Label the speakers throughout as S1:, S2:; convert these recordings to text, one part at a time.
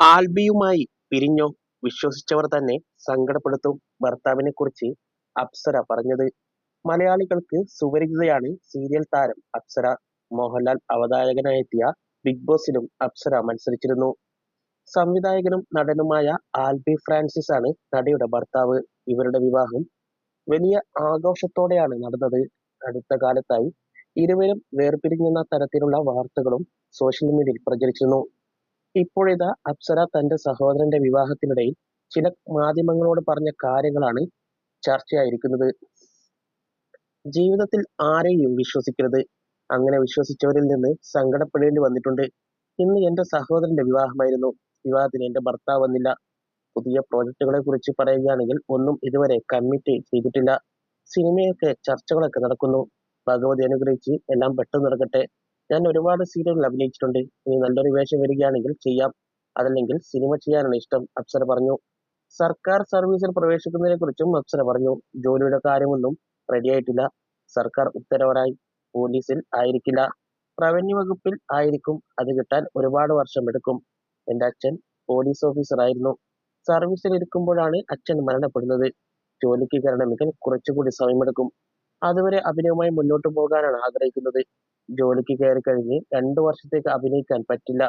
S1: ആൽബിയുമായി പിരിഞ്ഞോ? വിശ്വസിച്ചവർ തന്നെ സങ്കടപ്പെടുത്തും. ഭർത്താവിനെ കുറിച്ച് അപ്സര പറഞ്ഞത് മലയാളികൾക്ക് സുപരിചിതയാണ് സീരിയൽ താരം അപ്സര. മോഹൻലാൽ അവതാരകനായെത്തിയ ബിഗ് ബോസിലും അപ്സര മത്സരിച്ചിരുന്നു. സംവിധായകനും നടനുമായ ആൽബി ഫ്രാൻസിസ് ആണ് നടിയുടെ ഭർത്താവ്. ഇവരുടെ വിവാഹം വലിയ ആഘോഷത്തോടെയാണ് നടന്നത്. അടുത്ത കാലത്തായി ഇരുവരും വേർപിരിഞ്ഞെന്ന തരത്തിലുള്ള വാർത്തകളും സോഷ്യൽ മീഡിയയിൽ പ്രചരിച്ചിരുന്നു. ഇപ്പോഴിതാ അപ്സര തന്റെ സഹോദരന്റെ വിവാഹത്തിനിടയിൽ ചില മാധ്യമങ്ങളോട് പറഞ്ഞ കാര്യങ്ങളാണ് ചർച്ചയായിരിക്കുന്നത്. ജീവിതത്തിൽ ആരെയും വിശ്വസിക്കരുത്. അങ്ങനെ വിശ്വസിച്ചവരിൽ നിന്ന് സങ്കടപ്പെടേണ്ടി വന്നിട്ടുണ്ട്. ഇന്ന് എന്റെ സഹോദരന്റെ വിവാഹമായിരുന്നു. വിവാഹത്തിന് എന്റെ ഭർത്താവ് വന്നില്ല. പുതിയ പ്രോജക്റ്റുകളെ കുറിച്ച് പറയുകയാണെങ്കിൽ ഒന്നും ഇതുവരെ കമ്മിറ്റ് ചെയ്തിട്ടില്ല. സിനിമയൊക്കെ ചർച്ചകളൊക്കെ നടക്കുന്നു. ഭഗവതി അനുഗ്രഹിച്ച് എല്ലാം പെട്ടെന്ന് നടക്കട്ടെ. ഞാൻ ഒരുപാട് സീരിയലുകൾ അഭിനയിച്ചിട്ടുണ്ട്. ഇനി നല്ലൊരു വേഷം വരികയാണെങ്കിൽ ചെയ്യാം. അതല്ലെങ്കിൽ സിനിമ ചെയ്യാനാണ് ഇഷ്ടം അപ്സര പറഞ്ഞു. സർക്കാർ സർവീസിൽ പ്രവേശിക്കുന്നതിനെ കുറിച്ചും അപ്സര പറഞ്ഞു. ജോലിയുടെ കാര്യമൊന്നും റെഡിയായിട്ടില്ല സർക്കാർ ഉത്തരവരായി പോലീസിൽ ആയിരിക്കില്ല. റവന്യൂ വകുപ്പിൽ ആയിരിക്കും. അത് കിട്ടാൻ ഒരുപാട് വർഷം എടുക്കും. എന്റെ അച്ഛൻ പോലീസ് ഓഫീസറായിരുന്നു സർവീസിൽ ഇരിക്കുമ്പോഴാണ് അച്ഛൻ മരണപ്പെടുന്നത്. ജോലിക്ക് കയറണമെങ്കിൽ കുറച്ചുകൂടി സമയമെടുക്കും. അതുവരെ അഭിനയവുമായി മുന്നോട്ട് പോകാനാണ് ആഗ്രഹിക്കുന്നത്. ജോലിക്ക് കയറി കഴിഞ്ഞ് രണ്ടു വർഷത്തേക്ക് അഭിനയിക്കാൻ പറ്റില്ല.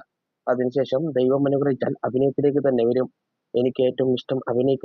S1: അതിനുശേഷം ദൈവം അനുഗ്രഹിച്ചാൽ അഭിനയത്തിലേക്ക് തന്നെ വരും. എനിക്ക് ഏറ്റവും ഇഷ്ടം അഭിനയിക്കാൻ